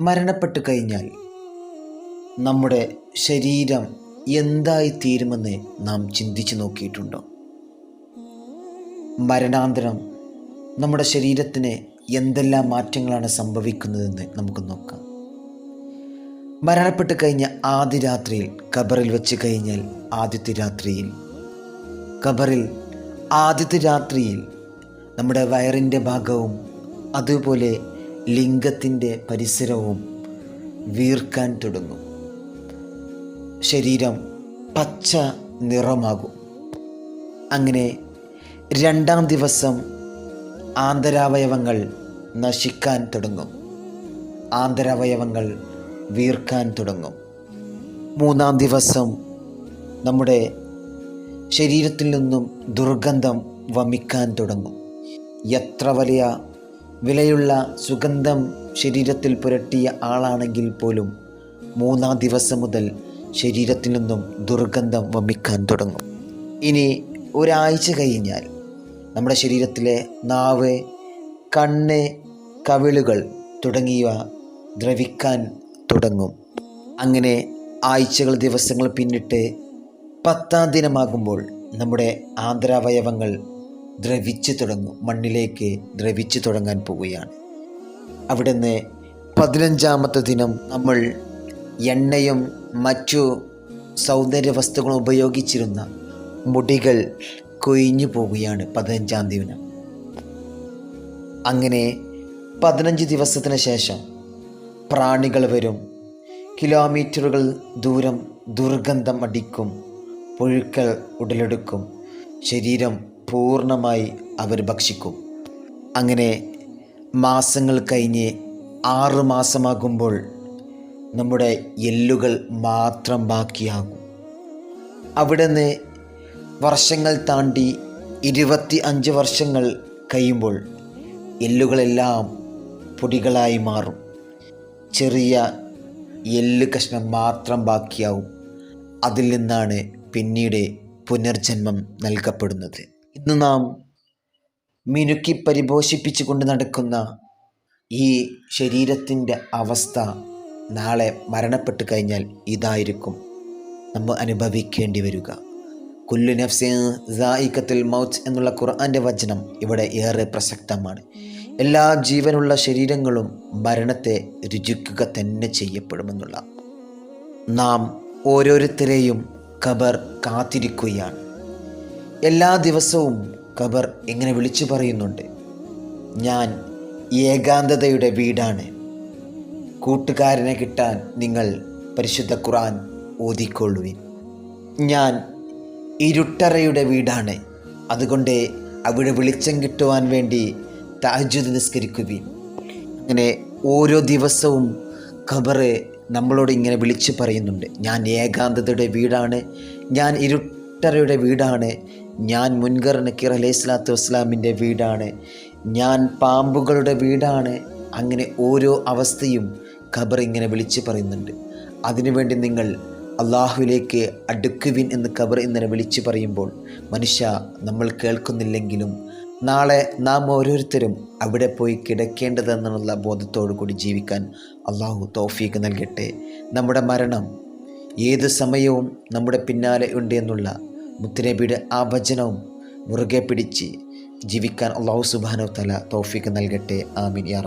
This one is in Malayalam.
മരണപ്പെട്ടു കഴിഞ്ഞാൽ നമ്മുടെ ശരീരം എന്തായി തീരുമെന്ന് നാം ചിന്തിച്ചു നോക്കിയിട്ടുണ്ടോ? മരണാന്തരം നമ്മുടെ ശരീരത്തിന് എന്തെല്ലാം മാറ്റങ്ങളാണ് സംഭവിക്കുന്നതെന്ന് നമുക്ക് നോക്കാം. മരണപ്പെട്ട് കഴിഞ്ഞ ആദ്യ രാത്രിയിൽ ഖബറിൽ വെച്ച് കഴിഞ്ഞാൽ ആദ്യത്തെ രാത്രിയിൽ ഖബറിൽ ആദ്യത്തെ രാത്രിയിൽ നമ്മുടെ വയറിന്റെ ഭാഗവും അതുപോലെ ലിംഗത്തിന്റെ പരിസരവും വീർക്കാൻ തുടങ്ങും ശരീരം പച്ച നിറമാകും. അങ്ങനെ രണ്ടാം ദിവസം ആന്തരാവയവങ്ങൾ നശിക്കാൻ തുടങ്ങും. ആന്തരാവയവങ്ങൾ വീർക്കാൻ തുടങ്ങും. മൂന്നാം ദിവസം നമ്മുടെ ശരീരത്തിൽ നിന്നും ദുർഗന്ധം വമിക്കാൻ തുടങ്ങും. എത്ര വലിയ വിലയുള്ള സുഗന്ധം ശരീരത്തിൽ പുരട്ടിയ ആളാണെങ്കിൽ പോലും മൂന്നാം ദിവസം മുതൽ ശരീരത്തിൽ നിന്നും ദുർഗന്ധം വമിക്കാൻ തുടങ്ങും. ഇനി ഒരാഴ്ച കഴിഞ്ഞാൽ നമ്മുടെ ശരീരത്തിലെ നാവ് കണ്ണ് കവിളുകൾ തുടങ്ങിയവ ദ്രവിക്കാൻ തുടങ്ങും. അങ്ങനെ ആഴ്ചകൾ ദിവസങ്ങൾ പിന്നിട്ട് പത്താം ദിനമാകുമ്പോൾ നമ്മുടെ ആന്തരാവയവങ്ങൾ ദ്രവിച്ചു തുടങ്ങും മണ്ണിലേക്ക് ദ്രവിച്ചു തുടങ്ങാൻ പോവുകയാണ്. അവിടുന്ന് പതിനഞ്ചാമത്തെ ദിനം നമ്മൾ എണ്ണയും മറ്റു സൗന്ദര്യ വസ്തുക്കളും ഉപയോഗിച്ചിരുന്ന മുടികൾ കൊയിഞ്ഞു പോവുകയാണ് പതിനഞ്ചാം ദിനം. അങ്ങനെ പതിനഞ്ച് ദിവസത്തിന് ശേഷം പ്രാണികൾ വരും. കിലോമീറ്ററുകൾ ദൂരം ദുർഗന്ധം അടിക്കും പുഴുക്കൾ ഉടലെടുക്കും ശരീരം പൂർണമായി അവർ ഭക്ഷിക്കും. അങ്ങനെ മാസങ്ങൾ കഴിഞ്ഞ് ആറ് മാസമാകുമ്പോൾ നമ്മുടെ എല്ലുകൾ മാത്രം ബാക്കിയാകും. അവിടെ നിന്ന് വർഷങ്ങൾ താണ്ടി ഇരുപത്തി അഞ്ച് വർഷങ്ങൾ കഴിയുമ്പോൾ എല്ലുകളെല്ലാം പൊടികളായി മാറും. ചെറിയ എല്ല് കഷ്ണം മാത്രം ബാക്കിയാവും. അതിൽ നിന്നാണ് പിന്നീട് പുനർജന്മം നൽകപ്പെടുന്നത്. ഇന്ന് നാം മിനുക്കി പരിപോഷിപ്പിച്ചു കൊണ്ട് നടക്കുന്ന ഈ ശരീരത്തിന്റെ അവസ്ഥ നാളെ മരണപ്പെട്ട് കഴിഞ്ഞാൽ ഇതായിരിക്കും നമ്മൾ അനുഭവിക്കേണ്ടി വരിക. കുല്ലു സായിക്കത്തുൽ മൗത്ത് എന്നുള്ള ഖുർആന്റെ വചനം ഇവിടെ ഏറെ പ്രസക്തമാണ്. എല്ലാ ജീവനുള്ള ശരീരങ്ങളും മരണത്തെ രുചിക്കുക തന്നെ ചെയ്യപ്പെടുമെന്നുള്ള. നാം ഓരോരുത്തരെയും ഖബർ കാത്തിരിക്കുകയാണ്. എല്ലാ ദിവസവും ഖബർ ഇങ്ങനെ വിളിച്ചു പറയുന്നുണ്ട്. ഞാൻ ഏകാന്തതയുടെ വീടാണ്. കൂട്ടുകാരനെ കിട്ടാൻ നിങ്ങൾ പരിശുദ്ധ ഖുറാൻ ഓതിക്കൊള്ളുവിൻ. ഞാൻ ഇരുട്ടറയുടെ വീടാണ്. അതുകൊണ്ട് അവിടെ വെളിച്ചം കിട്ടുവാൻ വേണ്ടി താജുദ് നിസ്കരിക്കുവിൻ. അങ്ങനെ ഓരോ ദിവസവും ഖബറ് നമ്മളോട് ഇങ്ങനെ വിളിച്ചു പറയുന്നുണ്ട്. ഞാൻ ഏകാന്തതയുടെ വീടാണ്. ഞാൻ ഇരുട്ടറയുടെ വീടാണ്. ഞാൻ മുൻകർ നക്കീർ അലൈഹി സ്വലാത്തു വസ്സലാമിന്റെ വീടാണ്. ഞാൻ പാമ്പുകളുടെ വീടാണ്. അങ്ങനെ ഓരോ അവസ്ഥയും ഖബർ ഇങ്ങനെ വിളിച്ചു പറയുന്നുണ്ട്. അതിനുവേണ്ടി നിങ്ങൾ അള്ളാഹുവിലേക്ക് അടുക്കുവിൻ എന്ന് ഖബർ ഇങ്ങനെ വിളിച്ചു പറയുമ്പോൾ മനുഷ്യ നമ്മൾ കേൾക്കുന്നില്ലെങ്കിലും നാളെ നാം ഓരോരുത്തരും അവിടെ പോയി കിടക്കേണ്ടതെന്നുള്ള ബോധത്തോടു കൂടി ജീവിക്കാൻ അള്ളാഹു തോഫീക്ക് നൽകട്ടെ. നമ്മുടെ മരണം ഏത് സമയവും നമ്മുടെ പിന്നാലെ ഉണ്ട് എന്നുള്ള മുത്തുനബിയുടെ ആ വചനവും മുറുകെ പിടിച്ച് ജീവിക്കാൻ അള്ളാഹു സുബാനോ തല തോഫിക്ക് നൽകട്ടെ. ആമീൻ. യാ റബ്ബ്